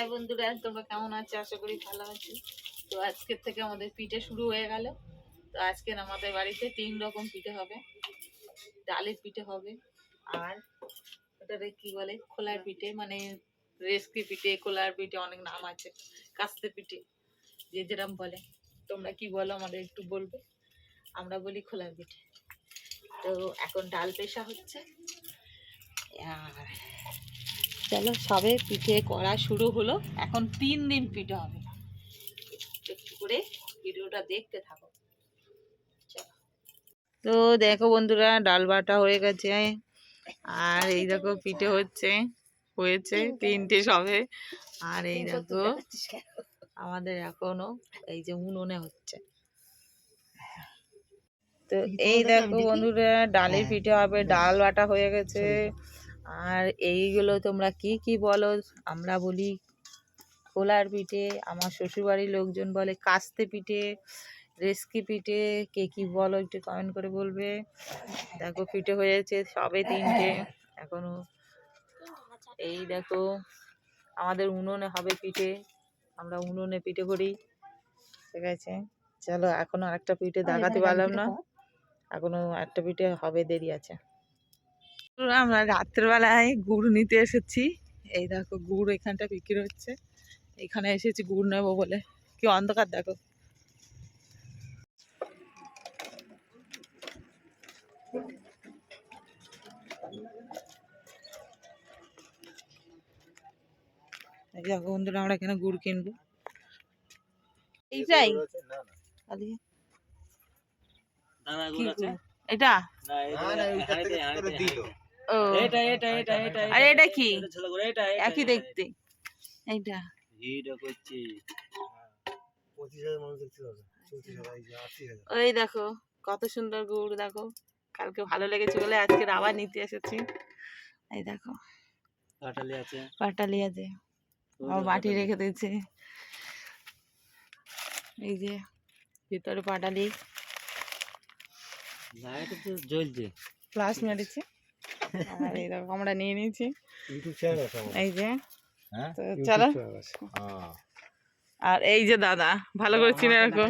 High বন্ধুরা, তোমরা কেমন আছো? আশা করি ভালো আছো। তো আজকের থেকে আমাদের পিঠে শুরু হয়ে গেল। তো আজকের আমাদের বাড়িতে তিন রকম পিঠে হবে। ডালের পিঠে হবে আর ওটাতে কি বলে? খোলার পিঠে মানে রেসকি পিঠে, খোলার পিঠে অনেক নাম আছে, কাস্তে পিঠে, যে যেরকম বলে। তোমরা কি বলো, আমাদের একটু বলবে। আমরা বলি খোলার পিঠে। তো এখন ডাল পেশা হচ্ছে। আর চলো সবে পিঠে করা শুরু হলো। এখন তিন দিন পিঠে হবে। একটু করে ভিডিওটা দেখতে থাকো। তো দেখো বন্ধুরা ডাল বাটা হয়ে গেছে। আর এই দেখো পিঠে হচ্ছে হয়েছে তিনটে সবে। আর এই দেখো আমাদের এখনও এই যে উনুনে হচ্ছে। তো এই দেখো বন্ধুরা ডালের পিঠে হবে ডাল বাটা হয়ে গেছে। আর এইগুলো তোমরা কি কি বলো? আমরা বলি খোলার পিঠে আমার শ্বশুরবাড়ির লোকজন বলে কাস্তে পিঠে রেস্কি পিঠে কে কি বলো একটু কমেন্ট করে বলবে। দেখো পিঠে হয়েছে সবে তিনটে এখনও। এই দেখো আমাদের উনুনে হবে পিঠে আমরা উনুনে পিঠে করি ঠিক আছে? চলো এখনও আরেকটা পিঠে দেখাতে পারলাম না। এখনও একটা পিঠে হবে দেরি আছে। আমরা রাত্রেবেলায় গুড় নিতে এসেছি। এই দেখো গুড় এখানটা বিক্রি হচ্ছে। এখানে এসেছি গুড় নেব বলে। কি অন্ধকার দেখো। এই দেখো বন্ধুরা আমরা এখানে গুড় কিনবো। এইটাই আদিকে কি গুড়? এটা ও আর এটা কি? একই দেখতে। এইটা। ওই দেখো কত সুন্দর গুড় দেখো। কালকে ভালো লেগেছে বলে আজকে আবার নিতে এসেছি। এই দেখো। পাটালি আছে। আমার বাটি রেখে দিয়েছে। এই যে ভিতরে পাটালি। জ্বলছে। প্লাস মেরেছে। আর আমরা নিয়ে নিয়েছি। এই যে হ্যাঁ? তো চলো। আর এই যে দাদা ভালো করে চিনে রাখো।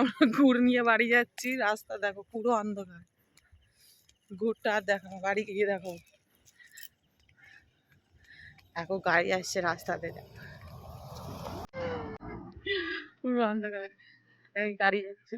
আমরা গুড় নিয়ে বাড়ি যাচ্ছি। রাস্তা দেখো পুরো অন্ধকার। গুড়টা আর দেখো বাড়ি গিয়ে দেখো এখন গাড়ি আসছে রাস্তাতে দেখো পুরো অন্ধকার। এই গাড়ি যাচ্ছে।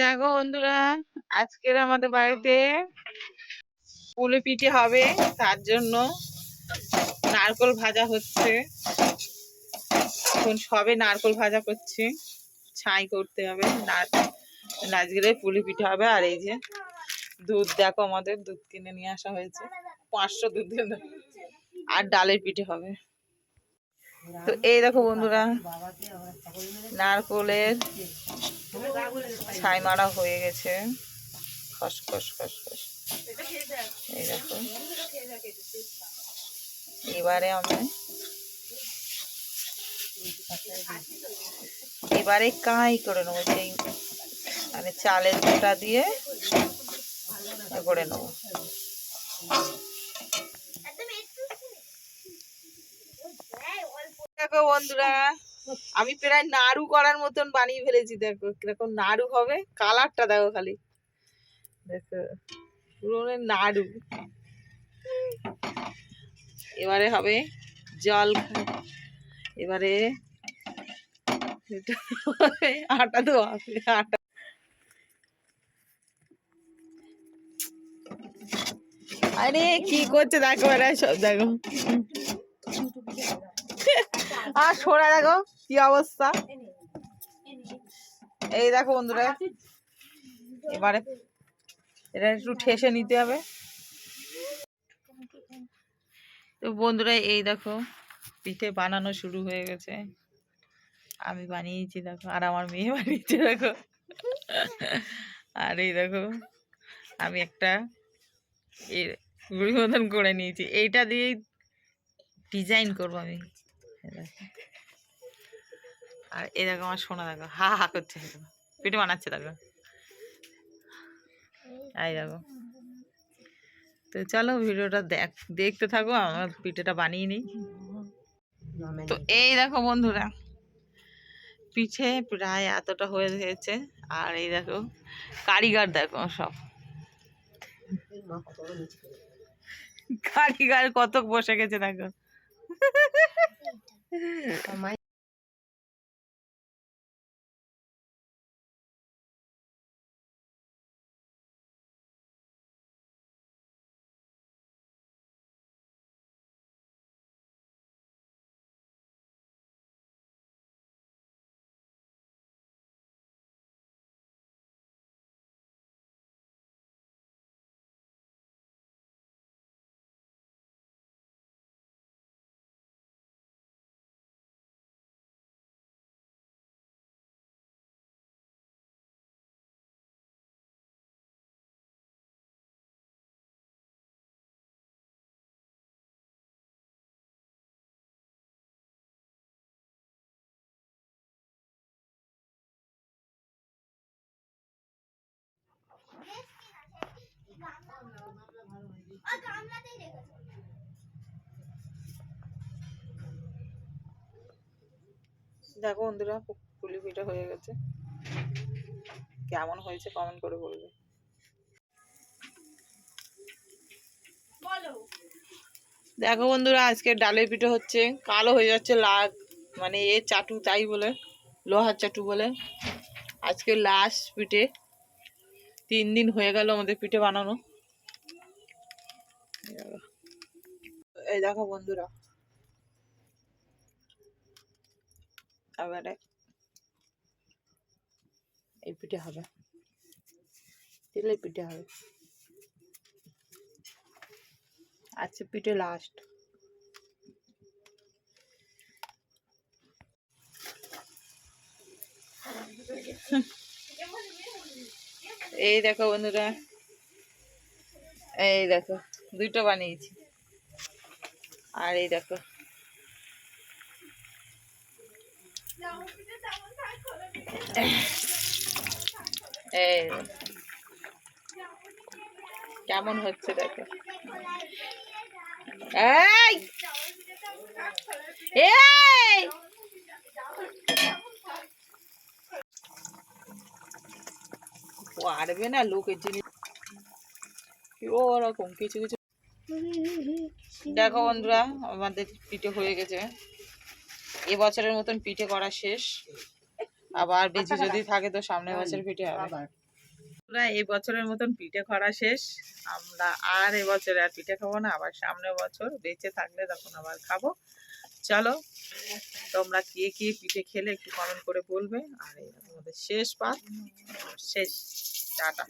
দেখো বন্ধুরা, আজকের আমাদের বাড়িতে পুলি পিঠে হবে, তার জন্য নারকল ভাজা হচ্ছে। এখন সবে নারকল ভাজা করছি, ছাই করতে হবে। নাচগেলে পুলি পিঠে হবে, আর এই যে দুধ দেখো আমাদের, দুধ কিনে নিয়ে আসা হয়েছে। পাঁচশো দুধের আর ডালের পিঠে হবে। তো এই দেখো বন্ধুরা, নারকলের ছাই মারা হয়ে গেছে। খস খস খস খস। এই দেখো। এবারে আমি এবারে কাঁই করে নেব সেই মানে চালের গোটা দিয়ে করে নেব। বন্ধুরা আমি প্রায় নাড়ু করার মতন বানিয়ে ফেলেছি, দেখো। কীরকম নাড়ু হবে, কালারটা দেখো খালি। দেখো পুরো নাড়ু। এবারে হবে জল এবারে আটা তো হবে আটা। আরে কি করছে দেখো এরা সব, দেখো। আর সোরা দেখো, কি অবস্থা? এই দেখো বন্ধুরা, এবারে এটা একটু ঠেসে নিতে হবে। তো বন্ধুরা, এই দেখো, পিঠে বানানো শুরু হয়ে গেছে। আমি বানিয়েছি, দেখো, আর আমার মেয়ে বানিয়েছে, দেখো। আর এই দেখো, আমি একটা এই গুড়ি করে নিয়েছি। এইটা দিয়েই ডিজাইন করব আমি। আর এই দেখো আমার সোনা দেখো, হা হা করছে পিঠে বানাচ্ছে দেখো। এই দেখো। তো চলো ভিডিওটা দেখ, দেখতে থাকো, আমার পিঠেটা বানিয়ে নিই। তো এই দেখো বন্ধুরা, পিঠে প্রায় এতটা হয়ে গেছে আর এই দেখো, কারিগর দেখো সব। কারিগর কত বসে গেছে দেখো। ทำไม দেখো বন্ধুরা পুলি পিঠা হয়ে গেছে। কেমন হয়েছে কমেন্ট করে বলবে। দেখো বন্ধুরা আজকে ডালের পিঠে হচ্ছে কালো হয়ে যাচ্ছে লাগ মানে এ চাটু তাই বলে লোহার চাটু বলে। আজকে লাস্ট পিঠে তিন দিন হয়ে গেল আমাদের পিঠে বানানো। এই দেখো বন্ধুরা। এবারে এই পিঠে হবে। তেলের পিঠে হবে। আজকে পিঠে লাস্ট এই দেখো বন্ধুরা। এই দেখো দুটো বানিয়েছি। আর এই দেখো। কেমন হচ্ছে দেখো। এই! এই! পারবে না লোকের জিনিস। ওরকম, কিছু কিছু দেখো বন্ধুরা আমাদের পিঠে হয়ে গেছে। এবছরের মতন পিঠে করা শেষ। আবার বেশি যদি থাকে তো সামনের বছর পিঠে হবে। আমরা এই বছরের মতন পিঠে করা শেষ। আমরা আর এবছরে আর পিঠে খাব না আবার সামনের বছর বেঁচে থাকলে তখন আবার খাব। চলো তোমরা কে কে পিঠে খেলে একটু কমেন্ট করে বলবে। আর আমাদের শেষ পাত শেষ টাটা।